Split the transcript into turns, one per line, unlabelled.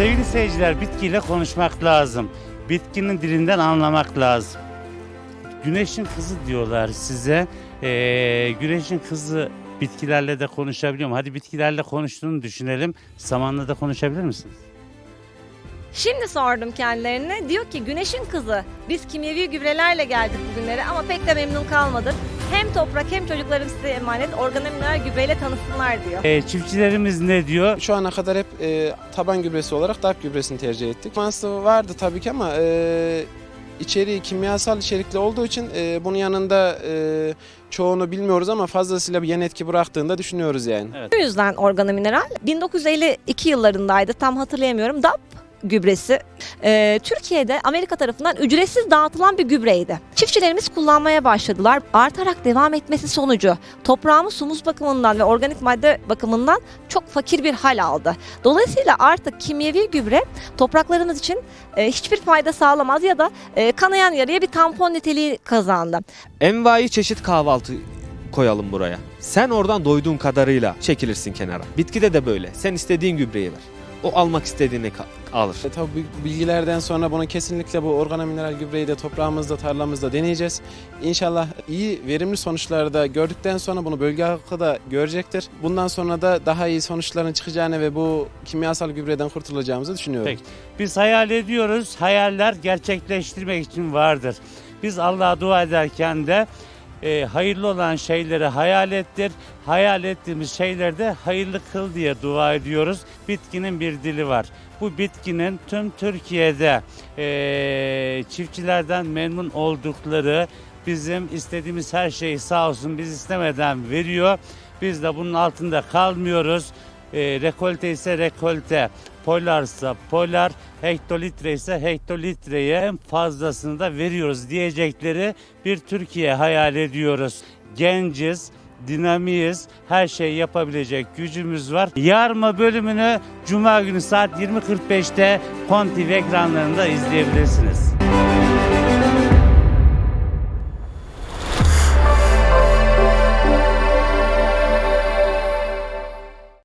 Sevgili seyirciler bitkiyle konuşmak lazım. Bitkinin dilinden anlamak lazım. Güneşin kızı diyorlar size. Ee, güneşin kızı bitkilerle de konuşabiliyor mu? Hadi bitkilerle konuştuğunu düşünelim. Samanla da konuşabilir misiniz?
Şimdi sordum kendilerine. Diyor ki güneşin kızı. Biz kimyevi gübrelerle geldik bugünlere ama pek de memnun kalmadık. Hem toprak hem çocuklarım size emanet organomineral gübreyle tanısınlar diyor.
Ee, çiftçilerimiz ne diyor?
Şu ana kadar hep e, taban gübresi olarak DAP gübresini tercih ettik. Mansı vardı tabii ki ama e, içeriği kimyasal içerikli olduğu için e, bunun yanında e, çoğunu bilmiyoruz ama fazlasıyla bir yan etki bıraktığını da düşünüyoruz yani.
Bu yüzden organomineral 1952 yıllarındaydı tam hatırlayamıyorum. DAP gübresi e, Türkiye'de Amerika tarafından ücretsiz dağıtılan bir gübreydi. Çiftçilerimiz kullanmaya başladılar. Artarak devam etmesi sonucu toprağımız sumuz bakımından ve organik madde bakımından çok fakir bir hal aldı. Dolayısıyla artık kimyevi gübre topraklarımız için e, hiçbir fayda sağlamaz ya da e, kanayan yarıya bir tampon niteliği kazandı.
Envai çeşit kahvaltı koyalım buraya. Sen oradan doyduğun kadarıyla çekilirsin kenara. Bitkide de böyle. Sen istediğin gübreyi ver. O almak istediğini alır.
E, tabii bu bilgilerden sonra bunu kesinlikle bu organomineral gübreyi de toprağımızda, tarlamızda deneyeceğiz. İnşallah iyi, verimli sonuçları da gördükten sonra bunu bölge halkı da görecektir. Bundan sonra da daha iyi sonuçların çıkacağını ve bu kimyasal gübreden kurtulacağımızı düşünüyorum.
Peki. Biz hayal ediyoruz. Hayaller gerçekleştirmek için vardır. Biz Allah'a dua ederken de e, hayırlı olan şeyleri hayal ettir. Hayal ettiğimiz şeylerde hayırlı kıl diye dua ediyoruz. Bitkinin bir dili var. Bu bitkinin tüm Türkiye'de e, çiftçilerden memnun oldukları bizim istediğimiz her şeyi sağ olsun biz istemeden veriyor. Biz de bunun altında kalmıyoruz. E, rekolte ise rekolte, polarsa polar, hektolitre ise hektolitreye en fazlasını da veriyoruz diyecekleri bir Türkiye hayal ediyoruz. Genciz, dinamiyiz, her şeyi yapabilecek gücümüz var. Yarma bölümünü Cuma günü saat 20.45'te Konti ekranlarında izleyebilirsiniz.